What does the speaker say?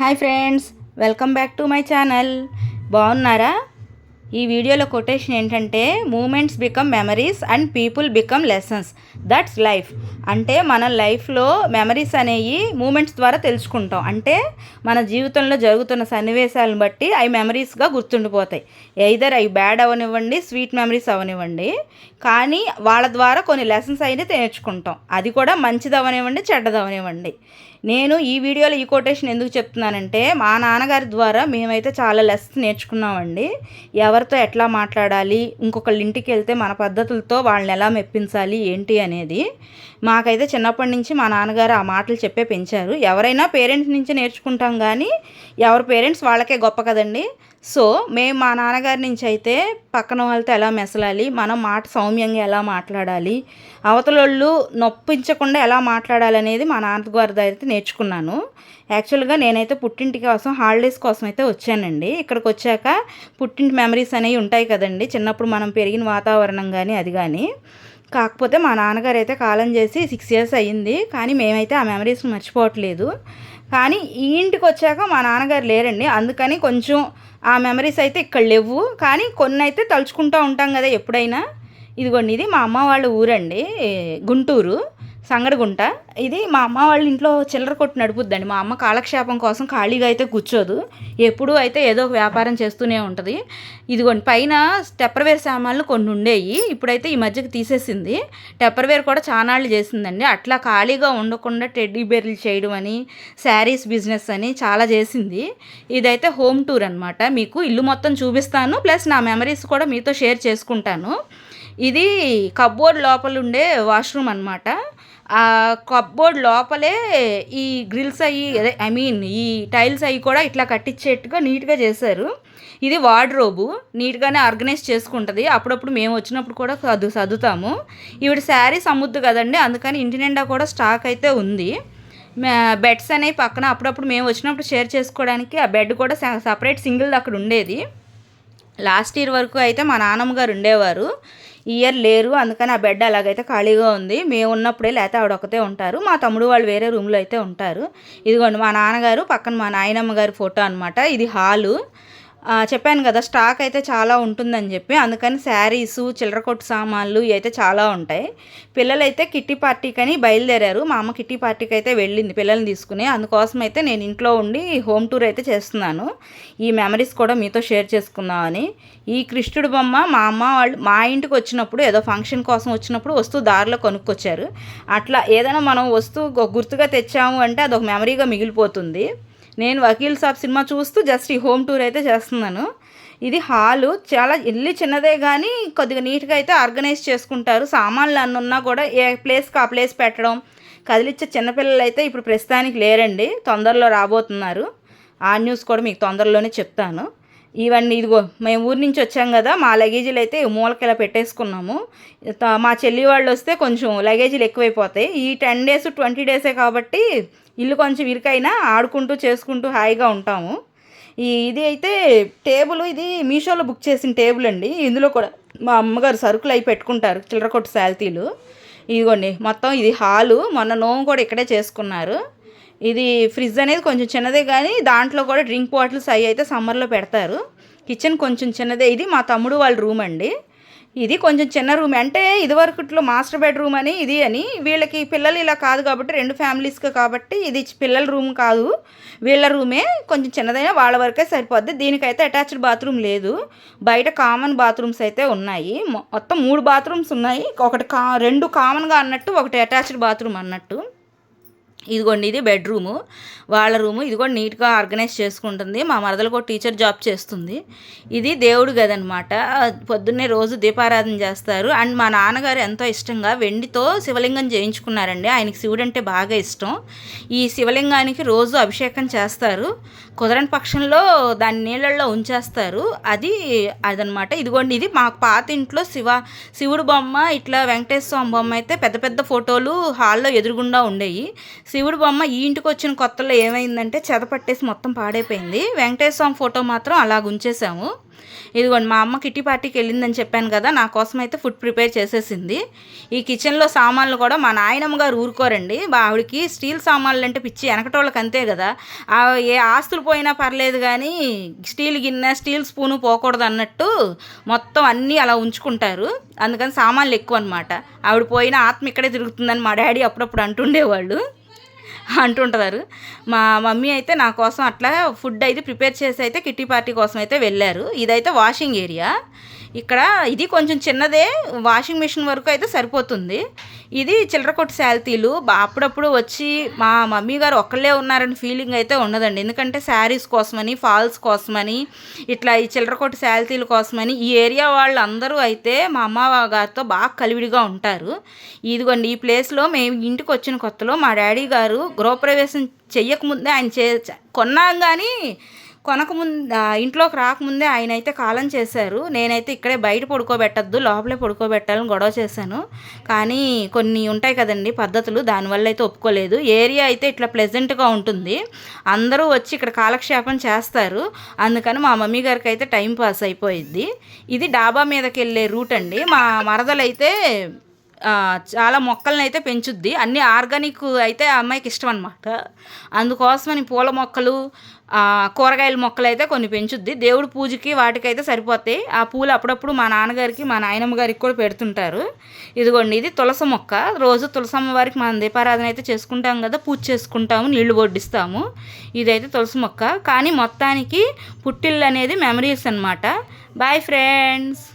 Hi friends welcome back to my channel. బాగున్నారా? ఈ వీడియోలో కొటేషన్ ఏంటంటే moments become memories and people become lessons. That's life. అంటే మన లైఫ్లో మెమరీస్ అనేవి మూమెంట్స్ ద్వారా తెలుసుకుంటాం. అంటే మన జీవితంలో జరుగుతున్న సన్నివేశాలను బట్టి అవి మెమరీస్గా గుర్తుండిపోతాయి. ఎయిదర్ అవి బ్యాడ్ అవనివ్వండి స్వీట్ మెమరీస్ అవనివ్వండి. కానీ వాళ్ళ ద్వారా కొన్ని లెసన్స్ అయితే నేర్చుకుంటాం. అది కూడా మంచిది అవనివ్వండి చెడ్డది అవనివ్వండి. నేను ఈ వీడియోలో ఈ కొటేషన్ ఎందుకు చెప్తున్నానంటే మా నాన్నగారి ద్వారా మేమైతే చాలా లెస్ నేర్చుకున్నామండి. ఎవరితో ఎట్లా మాట్లాడాలి ఇంకొకళ్ళ ఇంటికి వెళ్తే మన పద్ధతులతో వాళ్ళని ఎలా మెప్పించాలి ఏంటి అనేది మాకైతే చిన్నప్పటి నుంచి మా నాన్నగారు ఆ మాటలు చెప్పే పెంచారు. ఎవరైనా పేరెంట్స్ నుంచి నేర్చుకుంటాం కానీ ఎవరి పేరెంట్స్ వాళ్ళకే గొప్ప కదండి. సో మేము మా నాన్నగారి నుంచి అయితే పక్కన వాళ్ళతో ఎలా మెసలాలి మనం మాట సౌమ్యంగా ఎలా మాట్లాడాలి అవతలోళ్ళు నొప్పించకుండా ఎలా మాట్లాడాలి అనేది మా నాన్నగారి అయితే నేర్చుకున్నాను. యాక్చువల్గా నేనైతే పుట్టింటి కోసం హాలిడేస్ కోసం అయితే వచ్చానండి. ఇక్కడికి వచ్చాక పుట్టింటి మెమరీస్ అనేవి ఉంటాయి కదండి. చిన్నప్పుడు మనం పెరిగిన వాతావరణం కానీ అది కానీ కాకపోతే మా నాన్నగారు అయితే కాలం చేసి సిక్స్ ఇయర్స్ అయ్యింది. కానీ మేమైతే ఆ మెమరీస్ మర్చిపోవట్లేదు. కానీ ఈ ఇంటికి వచ్చాక మా నాన్నగారు లేరండి. అందుకని కొంచెం ఆ మెమరీస్ అయితే ఇక్కడ లేవు. కానీ కొన్ని అయితే తలుచుకుంటూ ఉంటాం కదా ఎప్పుడైనా. ఇదిగోండి ఇది మా అమ్మ వాళ్ళ ఊరండి. గుంటూరు. సంగడగుంట. ఇది మా అమ్మ వాళ్ళ ఇంట్లో చిల్లర కొట్టు నడుపుద్దండి. మా అమ్మ కాలక్షేపం కోసం ఖాళీగా అయితే కూర్చోదు. ఎప్పుడూ అయితే ఏదో ఒక వ్యాపారం చేస్తూనే ఉంటుంది. ఇదిగోండి పైన టెప్పర్వేర్ సామాన్లు కొన్ని ఉండేవి ఇప్పుడైతే ఈ మధ్యకి తీసేసింది. టెప్పర్వేర్ కూడా చానాళ్ళు చేసిందండి. అట్లా ఖాళీగా ఉండకుండా టెడ్డీ బెర్లు చేయడం అని శారీస్ బిజినెస్ అని చాలా చేసింది. ఇదైతే హోమ్ టూర్ అనమాట మీకు ఇల్లు మొత్తం చూపిస్తాను. ప్లస్ నా మెమరీస్ కూడా మీతో షేర్ చేసుకుంటాను. ఇది కబ్బోర్డ్ లోపల ఉండే వాష్రూమ్ అనమాట ఆ కప్బోర్డ్ లోపలే ఈ గ్రిల్స్ అయ్యి అదే ఐ మీన్ ఈ టైల్స్ అవి కూడా ఇట్లా కట్టించేట్టుగా నీట్గా చేశారు. ఇది వార్డ్రోబు నీట్గానే ఆర్గనైజ్ చేసుకుంటుంది. అప్పుడప్పుడు మేము వచ్చినప్పుడు కూడా చదువు చదువుతాము ఈవిడ శారీస్ అమ్ముద్దు కదండి అందుకని ఇంటి నిండా కూడా స్టాక్ అయితే ఉంది. బెడ్స్ అనేవి పక్కన అప్పుడప్పుడు మేము వచ్చినప్పుడు షేర్ చేసుకోవడానికి ఆ బెడ్ కూడా సపరేట్ సింగిల్ అక్కడ ఉండేది. లాస్ట్ ఇయర్ వరకు అయితే మా నాన్నమ్మ గారు ఉండేవారు. ఇయర్ లేరు. అందుకని ఆ బెడ్ అలాగైతే ఖాళీగా ఉంది. మేము ఉన్నప్పుడే లేకపోతే ఆవిడ ఒకతే ఉంటారు. మా తమ్ముడు వాళ్ళు వేరే రూమ్లో అయితే ఉంటారు. ఇదిగోండి మా నాన్నగారు పక్కన మా నాయనమ్మ గారి ఫోటో అనమాట ఇది హాలు. చెప్పాను కదా స్టాక్ అయితే చాలా ఉంటుందని చెప్పి. అందుకని శారీస్ చిల్లర కొట్టు సామాన్లు అయితే చాలా ఉంటాయి. పిల్లలైతే కిట్టి పార్టీకి అని బయలుదేరారు. మా అమ్మ కిట్టి పార్టీకి అయితే వెళ్ళింది పిల్లల్ని తీసుకుని. అందుకోసం అయితే నేను ఇంట్లో ఉండి హోమ్ టూర్ అయితే చేస్తున్నాను. ఈ మెమరీస్ కూడా మీతో షేర్ చేసుకుందామని. ఈ కృష్ణుడు బొమ్మ మా అమ్మ వాళ్ళు మా ఇంటికి వచ్చినప్పుడు ఏదో ఫంక్షన్ కోసం వచ్చినప్పుడు వస్తువు దారిలో కొనుక్కొచ్చారు. అట్లా ఏదైనా మనం వస్తువు గుర్తుగా తెచ్చాము అంటే అదొక మెమరీగా మిగిలిపోతుంది. నేను వకీల్ సాబ్ సినిమా చూస్తూ జస్ట్ ఈ హోమ్ టూర్ అయితే చేస్తున్నాను. ఇది హాలు చాలా ఇల్లు చిన్నదే కానీ కొద్దిగా నీట్గా అయితే ఆర్గనైజ్ చేసుకుంటారు. సామాన్లు అన్న ఉన్నా కూడా ఏ ప్లేస్కి ఆ ప్లేస్ పెట్టడం కదిలిచ్చే చిన్నపిల్లలు అయితే ఇప్పుడు ప్రస్తుతానికి లేరండి. తొందరలో రాబోతున్నారు. ఆ న్యూస్ కూడా మీకు తొందరలోనే చెప్తాను. ఇవన్నీ ఇదిగో మేము ఊరి నుంచి వచ్చాం కదా మా లగేజీలు అయితే మూలకి ఇలా పెట్టేసుకున్నాము మా చెల్లి వాళ్ళు వస్తే కొంచెం లగేజీలు ఎక్కువైపోతాయి. ఈ టెన్ డేస్ ట్వంటీ డేసే కాబట్టి ఇల్లు కొంచెం ఇరుకైనా ఆడుకుంటూ చేసుకుంటూ హాయిగా ఉంటాము. ఈ ఇది అయితే టేబుల్ ఇది మీషోలో బుక్ చేసిన టేబుల్ అండి. ఇందులో కూడా మా అమ్మగారు సరుకులు అవి పెట్టుకుంటారు చిల్లర కొట్టు శాల్తీలు. ఇదిగోండి మొత్తం ఇది హాలు. మొన్న నోము కూడా ఇక్కడే చేసుకున్నారు. ఇది ఫ్రిడ్జ్ అనేది కొంచెం చిన్నదే కానీ దాంట్లో కూడా డ్రింక్ బాటిల్స్ అవి అయితే సమ్మర్లో పెడతారు. కిచెన్ కొంచెం చిన్నదే. ఇది మా తమ్ముడు వాళ్ళ రూమ్ అండి. ఇది కొంచెం చిన్న రూమ్. అంటే ఇదివరకుట్లో మాస్టర్ బెడ్రూమ్ అని ఇది అని వీళ్ళకి పిల్లలు ఇలా కాదు కాబట్టి రెండు ఫ్యామిలీస్కి కాబట్టి ఇది పిల్లల రూమ్ కాదు. వీళ్ళ రూమే కొంచెం చిన్నదైనా వాళ్ళ వరకే సరిపోద్ది. దీనికైతే అటాచ్డ్ బాత్రూమ్ లేదు. బయట కామన్ బాత్రూమ్స్ అయితే ఉన్నాయి. మొత్తం మూడు బాత్రూమ్స్ ఉన్నాయి. ఒకటి కా రెండు కామన్గా అన్నట్టు ఒకటి అటాచ్డ్ బాత్రూమ్ అన్నట్టు. ఇదిగోండి ఇది బెడ్రూము. వాళ్ళ రూము ఇది కూడా నీట్గా ఆర్గనైజ్ చేసుకుంటుంది. మా మరదలు కూడా టీచర్ జాబ్ చేస్తుంది. ఇది దేవుడు గది అనమాట పొద్దున్నే రోజు దీపారాధన చేస్తారు. అండ్ మా నాన్నగారు ఎంతో ఇష్టంగా వెండితో శివలింగం చేయించుకున్నారండి. ఆయనకి శివుడు అంటే బాగా ఇష్టం. ఈ శివలింగానికి రోజు అభిషేకం చేస్తారు. కుదరని పక్షంలో దాన్ని నీళ్ళల్లో ఉంచేస్తారు. అది అదనమాట ఇదిగోండి ఇది మా పాత ఇంట్లో శివ శివుడు బొమ్మ ఇట్లా వెంకటేశ్వర స్వామి బొమ్మ అయితే పెద్ద పెద్ద ఫోటోలు హాల్లో ఎదురుగుండా ఉండేవి శివుడు బొమ్మ ఈ ఇంటికి వచ్చిన కొత్తలో ఏమైందంటే చెదపట్టేసి మొత్తం పాడైపోయింది. వెంకటేశ్వర స్వామి ఫోటో మాత్రం అలా ఉంచేసాము ఇదిగోండి మా అమ్మ కిట్టి పార్టీకి వెళ్ళిందని చెప్పాను కదా నా కోసం అయితే ఫుడ్ ప్రిపేర్ చేసేసింది. ఈ కిచెన్లో సామాన్లు కూడా మా నాయనమ్మ గారు ఊరుకోరండి. ఆవిడకి స్టీల్ సామాన్లు అంటే పిచ్చి వెనకటోళ్ళకి అంతే కదా. ఏ ఆస్తులు పోయినా పర్లేదు కానీ స్టీల్ గిన్నె స్టీల్ స్పూను పోకూడదు అన్నట్టు మొత్తం అన్నీ అలా ఉంచుకుంటారు. అందుకని సామాన్లు ఎక్కువ అనమాట ఆవిడ పోయిన ఆత్మ ఇక్కడే తిరుగుతుందని మా డాడీ అప్పుడప్పుడు అంటుండేవాళ్ళు. అంటుంటారు. మా మమ్మీ అయితే నా కోసం అట్లా ఫుడ్ అయితే ప్రిపేర్ చేసి అయితే కిట్టి పార్టీ కోసం అయితే వెళ్ళారు. ఇదైతే వాషింగ్ ఏరియా. ఇక్కడ ఇది కొంచెం చిన్నదే వాషింగ్ మిషన్ వరకు అయితే సరిపోతుంది. ఇది చిల్లర కొట్టు శాల్తీలు అప్పుడప్పుడు వచ్చి మా మమ్మీ గారు ఒక్కళ్ళే ఉన్నారని ఫీలింగ్ అయితే ఉండదండి. ఎందుకంటే శారీస్ కోసమని ఫాల్స్ కోసమని ఇట్లా ఈ చిల్లర కొట్టు శాల్తీల కోసమని ఈ ఏరియా వాళ్ళందరూ అయితే మా అమ్మ గారితో బాగా కలివిడిగా ఉంటారు. ఇదిగోండి ఈ ప్లేస్లో మేము ఇంటికి వచ్చిన కొత్తలో మా డాడీ గారు గృహప్రవేశం చెయ్యకముందే ఆయన చే కొన్నాం కానీ కొనకముందు ఇంట్లోకి రాకముందే ఆయన అయితే కాలం చేశారు. నేనైతే ఇక్కడే బయట పడుకోబెట్టద్దు లోపలే పడుకోబెట్టాలని గొడవ చేశాను. కానీ కొన్ని ఉంటాయి కదండి పద్ధతులు దానివల్ల అయితే ఒప్పుకోలేదు. ఏరియా అయితే ఇట్లా ప్లెజెంట్గా ఉంటుంది. అందరూ వచ్చి ఇక్కడ కాలక్షేపం చేస్తారు. అందుకని మా మమ్మీ గారికి అయితే టైం పాస్ అయిపోయింది ఇది డాబా మీదకి వెళ్ళే రూట్ అండి. మా మరదలైతే చాలా మొక్కలను అయితే పెంచుద్ది. అన్ని ఆర్గానిక్ అయితే ఆ అమ్మాయికి ఇష్టం అనమాట అందుకోసమని పూల మొక్కలు కూరగాయల మొక్కలు అయితే కొన్ని పెంచుద్ది. దేవుడి పూజకి వాటికైతే సరిపోతాయి. ఆ పూలు అప్పుడప్పుడు మా నాన్నగారికి మా నాయనమ్మ గారికి కూడా పెడుతుంటారు. ఇదిగోండి ఇది తులసి మొక్క. రోజు తులసమ్మ వారికి మనం దీపారాధన అయితే చేసుకుంటాం కదా పూజ చేసుకుంటాము నీళ్ళు బొడ్డిస్తాము ఇదైతే తులసి మొక్క. కానీ మొత్తానికి పుట్టిల్లు అనేది మెమరీస్ అనమాట బాయ్ ఫ్రెండ్స్